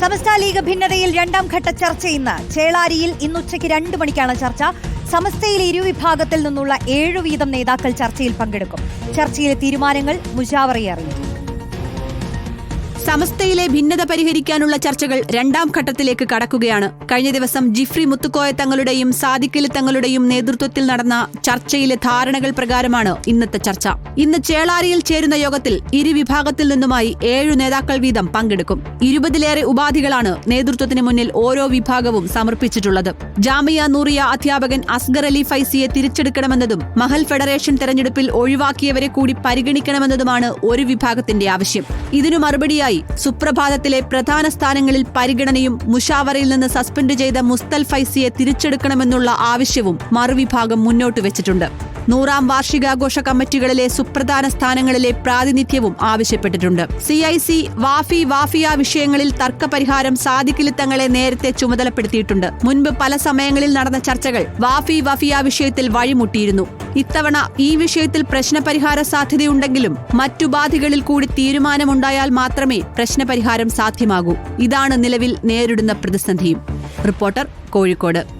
സമസ്ത league ഭിന്നതയിൽ രണ്ടാം ഘട്ട ചർച്ച ഇന്ന്. ചേളാരിയിൽ ഇന്നുച്ചയ്ക്ക് രണ്ട് മണിക്കാണ് ചർച്ച. സമസ്തയിലെ ഇരുവിഭാഗത്തിൽ നിന്നുള്ള ഏഴു വീതം നേതാക്കൾ ചർച്ചയിൽ പങ്കെടുക്കും. ചർച്ചയിലെ തീരുമാനങ്ങൾ മുജാവറയെ അറിയിക്കും. സമസ്തയിലെ ഭിന്നത പരിഹരിക്കാനുള്ള ചർച്ചകൾ രണ്ടാം ഘട്ടത്തിലേക്ക് കടക്കുകയാണ്. കഴിഞ്ഞ ദിവസം ജിഫ്രി മുത്തുക്കോയ തങ്ങളുടെയും സാദിഖലി തങ്ങളുടെയും നേതൃത്വത്തിൽ നടന്ന ചർച്ചയിലെ ധാരണകൾ പ്രകാരമാണ് ഇന്നത്തെ ചർച്ച. ഇന്ന് ചേളാരിയിൽ ചേരുന്ന യോഗത്തിൽ ഇരുവിഭാഗത്തിൽ നിന്നുമായി ഏഴു നേതാക്കൾ വീതം പങ്കെടുക്കും. ഇരുപതിലേറെ ഉപാധികളാണ് നേതൃത്വത്തിന് മുന്നിൽ ഓരോ വിഭാഗവും സമർപ്പിച്ചിട്ടുള്ളത്. ജാമിയ നൂറിയ അധ്യാപകൻ അസ്ഗർ അലി ഫൈസിയെ തിരിച്ചെടുക്കണമെന്നതും മഹൽ ഫെഡറേഷൻ തെരഞ്ഞെടുപ്പിൽ ഒഴിവാക്കിയവരെ കൂടി പരിഗണിക്കണമെന്നതുമാണ് ഒരു വിഭാഗത്തിന്റെ ആവശ്യം. ഇതിനു മറുപടിയായി സുപ്രഭാതത്തിലെ പ്രധാന സ്ഥാനങ്ങളിൽ പരിഗണനയും മുഷാവറയിൽ നിന്ന് സസ്പെൻഡ് ചെയ്ത മുസ്തൽ ഫൈസിയെ തിരിച്ചെടുക്കണമെന്നുള്ള ആവശ്യവും മറുവിഭാഗം മുന്നോട്ട് വെച്ചിട്ടുണ്ട്. നൂറാം വാർഷികാഘോഷ കമ്മിറ്റികളിലെ സുപ്രധാന സ്ഥാനങ്ങളിലെ പ്രാതിനിധ്യവും ആവശ്യപ്പെട്ടിട്ടുണ്ട്. C I C Wafy Wafiyya വിഷയങ്ങളിൽ തർക്കപരിഹാരം സാധിക്കില്ല തങ്ങളെ നേരത്തെ ചുമതലപ്പെടുത്തിയിട്ടുണ്ട്. മുൻപ് പല സമയങ്ങളിൽ നടന്ന ചർച്ചകൾ വാഫി വഫിയ വിഷയത്തിൽ വഴിമുട്ടിയിരുന്നു. ഇത്തവണ ഈ വിഷയത്തിൽ പ്രശ്നപരിഹാര സാധ്യതയുണ്ടെങ്കിലും മറ്റുപാധികളിൽ കൂടി തീരുമാനമുണ്ടായാൽ മാത്രമേ പ്രശ്നപരിഹാരം സാധ്യമാകൂ. ഇതാണ് നിലവിൽ നേരിടുന്ന പ്രതിസന്ധിയും. റിപ്പോർട്ടർ കോഴിക്കോട്.